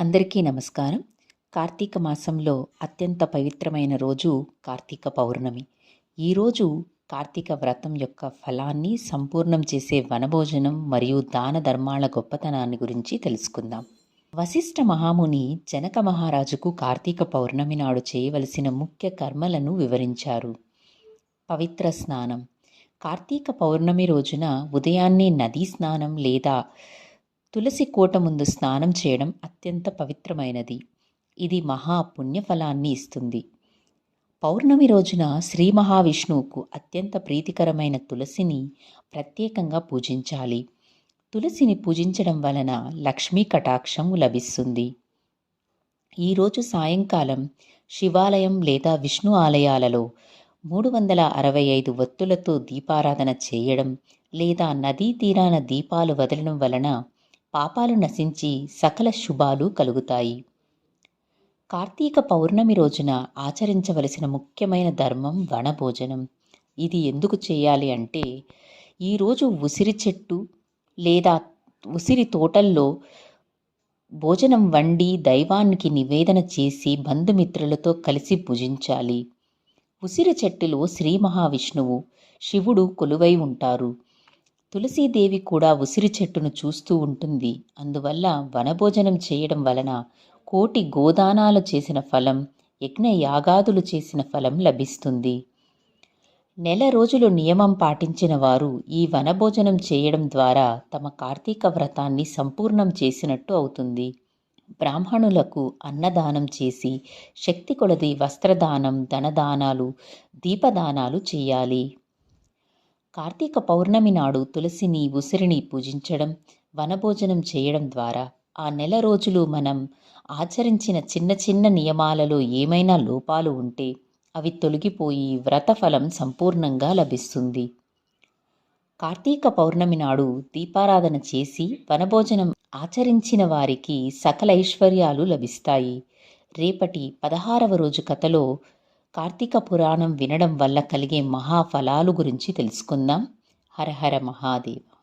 అందరికీ నమస్కారం. కార్తీక మాసంలో అత్యంత పవిత్రమైన రోజు కార్తీక పౌర్ణమి. ఈరోజు కార్తీక వ్రతం యొక్క ఫలాన్ని సంపూర్ణం చేసే వనభోజనం మరియు దాన ధర్మాల గొప్పతనాన్ని గురించి తెలుసుకుందాం. వశిష్ఠ మహాముని జనక మహారాజుకు కార్తీక పౌర్ణమి నాడు చేయవలసిన ముఖ్య కర్మలను వివరించారు. పవిత్ర స్నానం. కార్తీక పౌర్ణమి రోజున ఉదయాన్నే నదీ స్నానం లేదా తులసి కోట ముందు స్నానం చేయడం అత్యంత పవిత్రమైనది. ఇది మహా పుణ్యఫలాన్ని ఇస్తుంది. పౌర్ణమి రోజున శ్రీ మహావిష్ణువుకు అత్యంత ప్రీతికరమైన తులసిని ప్రత్యేకంగా పూజించాలి. తులసిని పూజించడం వలన లక్ష్మీ కటాక్షం లభిస్తుంది. ఈరోజు సాయంకాలం శివాలయం లేదా విష్ణు ఆలయాలలో మూడు వందల అరవై ఐదు వత్తులతో దీపారాధన చేయడం లేదా నదీ తీరాన దీపాలు వదలడం వలన పాపాలు నశించి సకల శుభాలు కలుగుతాయి. కార్తీక పౌర్ణమి రోజున ఆచరించవలసిన ముఖ్యమైన ధర్మం వనభోజనం. ఇది ఎందుకు చేయాలి అంటే ఈరోజు ఉసిరి చెట్టు లేదా ఉసిరి తోటల్లో భోజనం వండి దైవానికి నివేదన చేసి బంధుమిత్రులతో కలిసి భుజించాలి ఉసిరి చెట్టులో శ్రీ మహావిష్ణువు శివుడు కొలువై ఉంటారు. తులసీదేవి కూడా ఉసిరి చెట్టును చూస్తూ ఉంటుంది. అందువల్ల వనభోజనం చేయడం వలన కోటి గోదానాలు చేసిన ఫలం యజ్ఞ యాగాదులు చేసిన ఫలం లభిస్తుంది. నెల రోజులు నియమం పాటించిన వారు ఈ వనభోజనం చేయడం ద్వారా తమ కార్తీక వ్రతాన్ని సంపూర్ణం చేసినట్టు అవుతుంది. బ్రాహ్మణులకు అన్నదానం చేసి శక్తి కొలది వస్త్రదానం ధనదానాలు దీపదానాలు చేయాలి. కార్తీక పౌర్ణమి నాడు తులసిని ఉసిరిని పూజించడం వనభోజనం చేయడం ద్వారా ఆ నెల రోజులు మనం ఆచరించిన చిన్న చిన్న నియమాలలో ఏమైనా లోపాలు ఉంటే అవి తొలగిపోయి వ్రతఫలం సంపూర్ణంగా లభిస్తుంది. కార్తీక పౌర్ణమి నాడు దీపారాధన చేసి వనభోజనం ఆచరించిన వారికి సకల ఐశ్వర్యాలు లభిస్తాయి. రేపటి పదహారవ రోజు కథలో కార్తీక పురాణం వినడం వల్ల కలిగే మహాఫలాలు గురించి తెలుసుకుందాం. హరహర మహాదేవ.